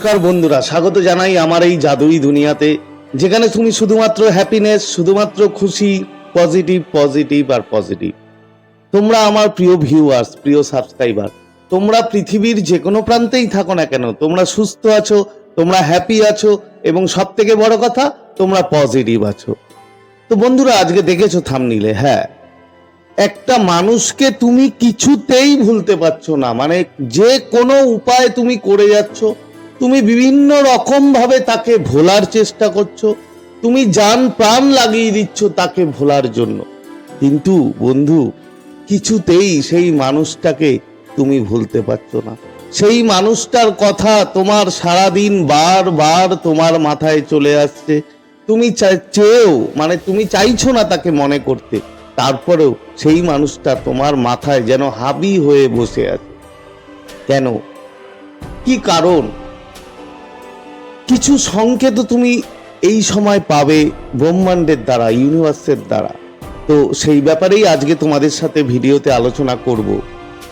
নমস্কার বন্ধুরা, স্বাগত জানাই আমার এই জাদুই দুনিয়াতে, যেখানে তুমি শুধুমাত্র হ্যাপিনেস শুধুমাত্র খুশি পজিটিভ পজিটিভ আর পজিটিভ তোমরা আমার প্রিয় ভিউয়ার্স প্রিয় সাবস্ক্রাইবার তোমরা পৃথিবীর যে কোনো প্রান্তেই থাকো না কেন, তোমরা সুস্থ আছো, তোমরা হ্যাপি আছো, এবং সব থেকে বড় কথা, তোমরা পজিটিভ আছো। তো বন্ধুরা, আজকে দেখেছ থামনিলে হ্যাঁ একটা মানুষকে তুমি কিছুতেই ভুলতে পারছ না মানে যে কোনো উপায় তুমি করে যাচ্ছ তুমি বিভিন্ন রকম ভাবে তাকে ভোলার চেষ্টা করছ। তুমি যান প্রাণ লাগিয়ে দিচ্ছ তাকে ভোলার জন্য। কিন্তু বন্ধু, কিছুতেই সেই মানুষটাকে তুমি ভুলতে পারছ না। সেই মানুষটার কথা তোমার সারাদিন বারবার তোমার মাথায় চলে আসছে। তুমি চেয়েও মানে তুমি চাইছো না তাকে মনে করতে। তারপরেও সেই মানুষটা তোমার মাথায় যেন হাবি হয়ে বসে আছে। কেন? কি কারণ? কিছু সংকেত তুমি এই সময় পাবে ব্রহ্মাণ্ডের দ্বারা ইউনিভার্সের দ্বারা। তো সেই ব্যাপারেই আজকে তোমাদের সাথে ভিডিওতে আলোচনা করব।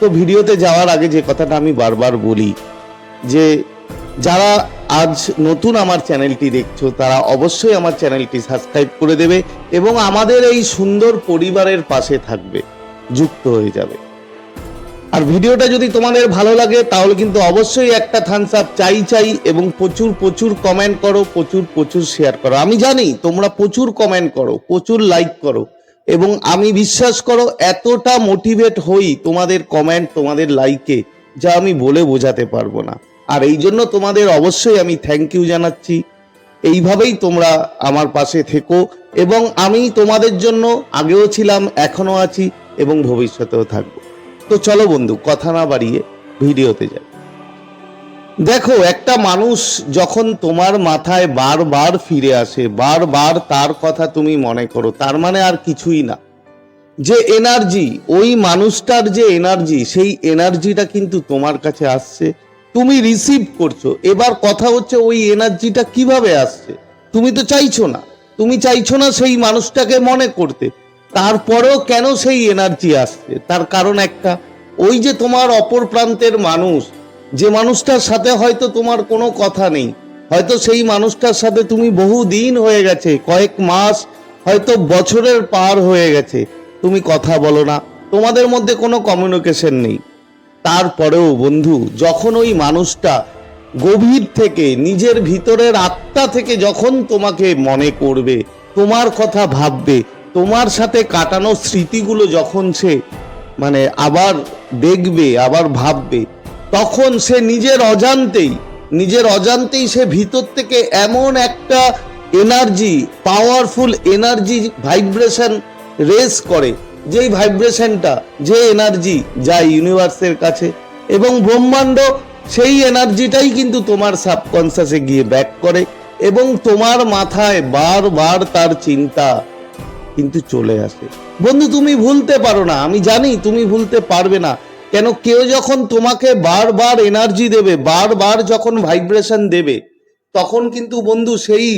তো ভিডিওতে যাওয়ার আগে যে কথাটা আমি বারবার বলি, যে যারা আজ নতুন আমার চ্যানেলটি দেখছ, তারা অবশ্যই আমার চ্যানেলটি সাবস্ক্রাইব করে দেবে এবং আমাদের এই সুন্দর পরিবারের পাশে থাকবে, যুক্ত হয়ে যাবে। আর ভিডিওটা যদি তোমাদের ভালো লাগে, তাহলে কিন্তু অবশ্যই একটা থামস আপ চাই চাই, এবং প্রচুর প্রচুর কমেন্ট করো, প্রচুর প্রচুর শেয়ার করো। আমি জানি তোমরা প্রচুর কমেন্ট করো, প্রচুর লাইক করো, এবং আমি বিশ্বাস করো এতটা মোটিভেট হই তোমাদের কমেন্ট তোমাদের লাইকে যা আমি বলে বোঝাতে পারব না। আর এই জন্য তোমাদের অবশ্যই আমি থ্যাংক ইউ জানাচ্ছি। এইভাবেই তোমরা আমার পাশে থেকো, এবং আমি তোমাদের জন্য আগেও ছিলাম এখনও আছি, এবং ভবিষ্যতেও থাকব। তো চলো বন্ধু, কথা না বাড়িয়ে ভিডিওতে যাই। দেখো, একটা মানুষ যখন তোমার মাথায় বারবার ফিরে আসে, বারবার তার কথা তুমি মনে করো, তার মানে আর কিছুই না। যে এনার্জি, ওই মানুষটার যে এনার্জি, সেই এনার্জিটা কিন্তু তোমার কাছে আসছে, তুমি রিসিভ করছ। এবার কথা হচ্ছে, ওই এনার্জিটা কীভাবে আসছে? তুমি তো চাইছো না, তুমি চাইছো না সেই মানুষটাকে মনে করতে। তারপরেও কেন সেই এনার্জি আসছে? তার কারণ একটা, ওই যে তোমার অপর প্রান্তের মানুষ, যে মানুষটার সাথে হয়তো তোমার কোনো কথা নেই, হয়তো সেই মানুষটার সাথে তুমি বহু দিন হয়ে গেছে, কয়েক মাস, হয়তো বছরের পার হয়ে গেছে, তুমি কথা বলো না, তোমাদের মধ্যে কোনো কমিউনিকেশন নেই। তারপরেও বন্ধু, যখন ওই মানুষটা গভীর থেকে, নিজের ভিতরের আত্মা থেকে যখন তোমাকে মনে করবে, তোমার কথা ভাববে তোমার সাথে কাটানো স্মৃতিগুলো যখন সে মানে আবার দেখবে, আবার ভাববে, তখন সে নিজের অজান্তেই নিজের অজান্তেই সে ভিতর থেকে এমন একটা energy powerful energy vibration race করে, যেই ভাইব্রেশনটা যে এনার্জি যায় ইউনিভার্সের কাছে এবং ব্রহ্মাণ্ড সেই এনার্জিটাই কিন্তু তোমার সাবকনসিয়াসে গিয়ে ব্যাক করে এবং তোমার মাথায় বারবার তার চিন্তা কিন্তু চলে আসে। বন্ধু, তুমি ভুলতে পারো না। আমি জানি তুমি ভুলতে পারবে না। কেন কেউ যখন তোমাকে বারবার এনার্জি দেবে, বারবার যখন ভাইব্রেশন দেবে, তখন কিন্তু বন্ধু সেই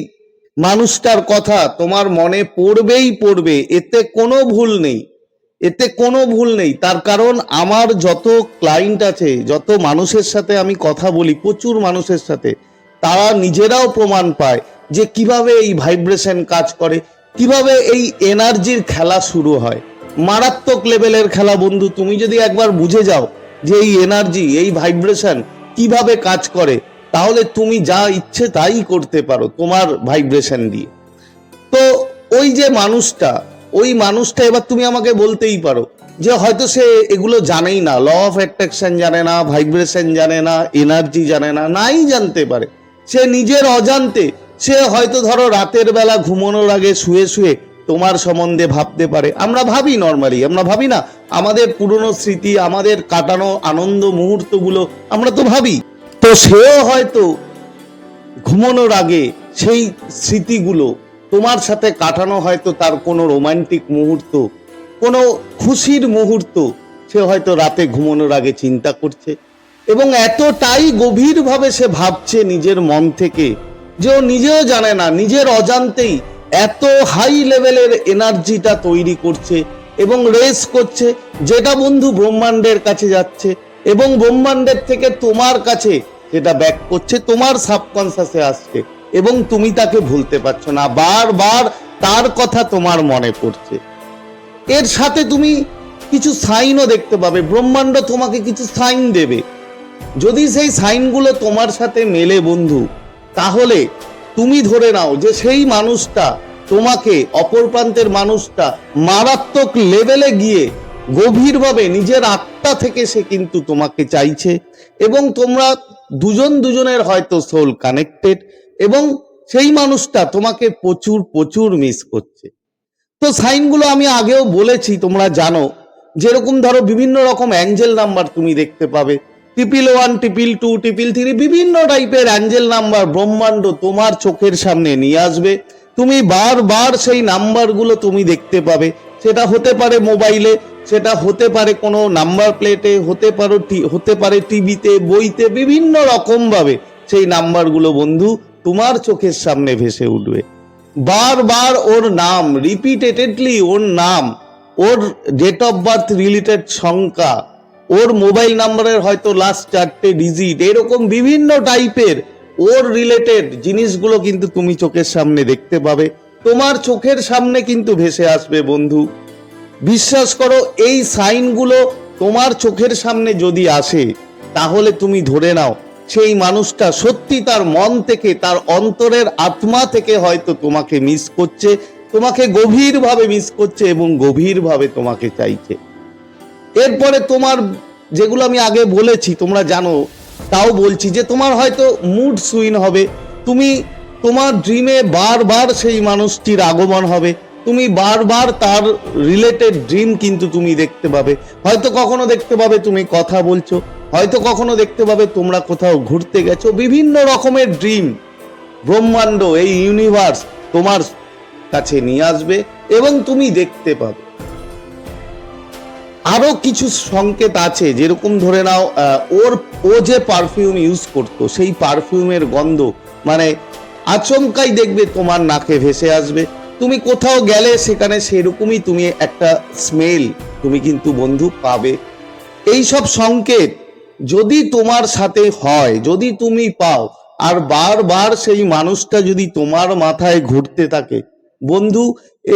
মানুষটার কথা তোমার মনে পড়বেই পড়বে। এতে কোনো ভুল নেই। এতে কোনো ভুল নেই। তার কারণ আমার যত ক্লায়েন্ট আছে, যত মানুষের সাথে আমি কথা বলি, প্রচুর মানুষের সাথে, তারা নিজেরাও প্রমাণ পায় যে কীভাবে এই ভাইব্রেশন কাজ করে। কীভাবে এই এনার্জির খেলা শুরু হয়? মারাত্মক লেভেলের খেলা, বন্ধু। তুমি যদি একবার বুঝে যাও যে এই এনার্জি, এই ভাইব্রেশন কীভাবে কাজ করে, তাহলে তুমি যা ইচ্ছে তাই করতে পারো তোমার ভাইব্রেশন দিয়ে। তো ওই যে মানুষটা, ওই মানুষটা এবার তুমি আমাকে বলতেই পারো যে হয়তো সে এগুলো জানেই না। ল অফ অ্যাট্রাকশন জানে না, ভাইব্রেশন জানে না, এনার্জি জানে না, নাই জানতে পারে। সে নিজের অজান্তে সে হয়তো ধরো রাতের বেলা ঘুমানোর আগে শুয়ে শুয়ে তোমার সম্বন্ধে ভাবতে পারে। আমরা ভাবি নর্মালি আমরা ভাবি না, আমাদের পুরনো স্মৃতি, আমাদের কাটানো আনন্দ মুহূর্তগুলো আমরা তো ভাবি। তো সেও হয়তো ঘুমানোর আগে সেই স্মৃতিগুলো তোমার সাথে কাটানো হয়তো তার কোনো রোমান্টিক মুহূর্ত, কোনো খুশির মুহূর্ত, সে হয়তো রাতে ঘুমানোর আগে চিন্তা করছে। এবং এতটাই গভীরভাবে সে ভাবছে নিজের মন থেকে যে ও নিজেও জানে না, নিজের অজান্তেই এত হাই লেভেলের এনার্জিটা তৈরি করছে এবং রেস করছে, যেটা বন্ধু ব্রহ্মাণ্ডের কাছে যাচ্ছে এবং ব্রহ্মাণ্ডের থেকে তোমার কাছে সেটা ব্যাক করছে, তোমার সাবকনসিয়াসে আসছে এবং তুমি তাকে ভুলতে পারছ না। বারবার তার কথা তোমার মনে পড়ছে। এর সাথে তুমি কিছু সাইনও দেখতে পাবে, ব্রহ্মাণ্ড তোমাকে কিছু সাইন দেবে। যদি সেই সাইনগুলো তোমার সাথে মেলে বন্ধু তাহলে তুমি ধরে নাও যে সেই মানুষটা তোমাকে, অপর প্রান্তের মানুষটা মারাত্মক লেভেলে গিয়ে গভীরভাবে নিজের আত্মা থেকে সে কিন্তু তোমাকে চাইছে এবং তোমরা দুজন দুজনের হয়তো সোল কানেক্টেড এবং সেই মানুষটা তোমাকে প্রচুর প্রচুর মিস করছে। তো সাইনগুলো আমি আগেও বলেছি, তোমরা জানো। যেরকম ধরো বিভিন্ন রকম অ্যাঞ্জেল নাম্বার তুমি দেখতে পাবে। Triple one triple two triple three বিভিন্ন টাইপের অ্যাঞ্জেল নাম্বার ব্রহ্মাণ্ড তোমার চোখের সামনে নিয়ে আসবে। তুমি বারবার সেই নাম্বারগুলো তুমি দেখতে পাবে। সেটা হতে পারে মোবাইলে সেটা হতে পারে কোনো নাম্বার প্লেটে হতে পারো হতে পারে টিভিতে বইতে, বিভিন্ন রকমভাবে সেই নাম্বারগুলো বন্ধু তোমার চোখের সামনে ভেসে উঠবে। বারবার ওর নাম রিপিটেটেডলি ওর নাম, ওর ডেট অফ বার্থ রিলেটেড সংখ্যা ওর মোবাইল নাম্বারের হয়তো লাস্ট চারটে ডিজিট এরকম বিভিন্ন টাইপের ওর রিলেটেড জিনিসগুলো কিন্তু তুমি চোখের সামনে দেখতে পাবে। তোমার চোখের সামনে কিন্তু ভেসে আসবে বন্ধু। বিশ্বাস করো, এই সাইনগুলো তোমার চোখের সামনে যদি আসে, তাহলে তুমি ধরে নাও, সেই মানুষটা সত্যি তার মন থেকে, তার অন্তরের আত্মা থেকে হয়তো তোমাকে মিস করছে, তোমাকে গভীরভাবে মিস করছে এবং গভীরভাবে তোমাকে চাইছে। এরপরে তোমার যেগুলো আমি আগে বলেছি, তোমরা জানো, তাও বলছি যে তোমার হয়তো মুড সুইন হবে, তুমি তোমার ড্রিমে বারবার সেই মানুষটির আগমন হবে, তুমি বারবার তার রিলেটেড ড্রিম কিন্তু তুমি দেখতে পাবে। হয়তো কখনো দেখতে পাবে তুমি কথা বলছো, হয়তো কখনো দেখতে পাবে তোমরা কোথাও ঘুরতে গেছো, বিভিন্ন রকমের ড্রিম ব্রহ্মাণ্ড, এই ইউনিভার্স তোমার কাছে নিয়ে আসবে এবং তুমি দেখতে পাবে। আরও কিছু সংকেত আছে যেরকম ধরে নাও ওর, ও যে পারফিউম ইউজ করতো, সেই পারফিউমের গন্ধ মানে আচমকাই দেখবে তোমার নাকে ভেসে আসবে। তুমি কোথাও গেলে সেখানে সেরকমই তুমি একটা স্মেল তুমি কিন্তু বন্ধু পাবে। এই সব সংকেত যদি তোমার সাথে হয়, যদি তুমি পাও, আর বারবার সেই মানুষটা যদি তোমার মাথায় ঘুরতে থাকে বন্ধু,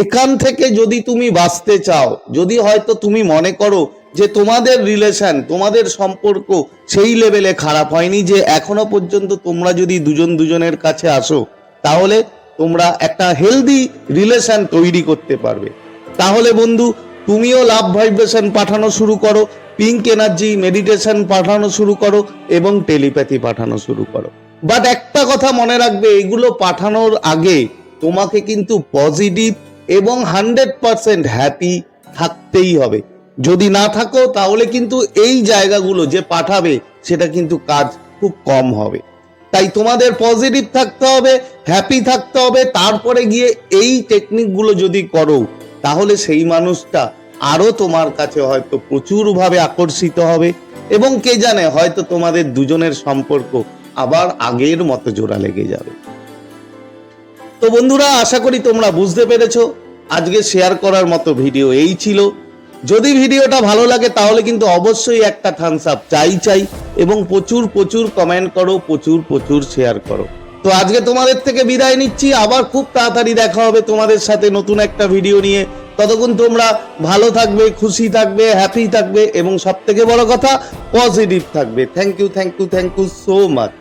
এখান থেকে যদি তুমি বাঁচতে চাও, যদি হয়তো তুমি মনে করো যে তোমাদের রিলেশন তোমাদের সম্পর্ক সেই লেভেলে খারাপ হয়নি যে এখনও পর্যন্ত তোমরা যদি দুজন দুজনের কাছে আসো, তাহলে তোমরা একটা হেলদি রিলেশন তৈরি করতে পারবে। তাহলে বন্ধু, তুমিও লাভ ভাইব্রেশন পাঠানো শুরু করো পিঙ্ক এনার্জি মেডিটেশন পাঠানো শুরু করো এবং টেলিপ্যাথি পাঠানো শুরু করো। বাট একটা কথা মনে রাখবে, এগুলো পাঠানোর আগে তোমাকে কিন্তু পজিটিভ এবং হান্ড্রেড পার্সেন্ট হ্যাপি থাকতেই হবে। যদি না থাকো, তাহলে কিন্তু এই জায়গাগুলো যে পাঠাবে, সেটা কিন্তু কাজ খুব কম হবে। তাই তোমাদের পজিটিভ থাকতে হবে হ্যাপি থাকতে হবে, তারপরে গিয়ে এই টেকনিকগুলো যদি করো, তাহলে সেই মানুষটা আরও তোমার কাছে হয়তো প্রচুরভাবে আকর্ষিত হবে এবং কে জানে, হয়তো তোমাদের দুজনের সম্পর্ক আবার আগের মতো জোড়া লেগে যাবে। তো বন্ধুরা, আশা করি তোমরা বুঝতে পেরেছ। আজকে শেয়ার করার মতো ভিডিও এই ছিল। যদি ভিডিওটা ভালো লাগে, তাহলে কিন্তু অবশ্যই একটা থামস আপ চাই চাই এবং প্রচুর প্রচুর কমেন্ট করো, প্রচুর প্রচুর শেয়ার করো। তো আজকে তোমাদের থেকে বিদায় নিচ্ছি। আবার খুব তাড়াতাড়ি দেখা হবে তোমাদের সাথে নতুন একটা ভিডিও নিয়ে। ততক্ষণ তোমরা ভালো থাকবে, খুশি থাকবে হ্যাপি থাকবে এবং সব থেকে বড় কথা পজিটিভ থাকবে। Thank you thank you thank you so much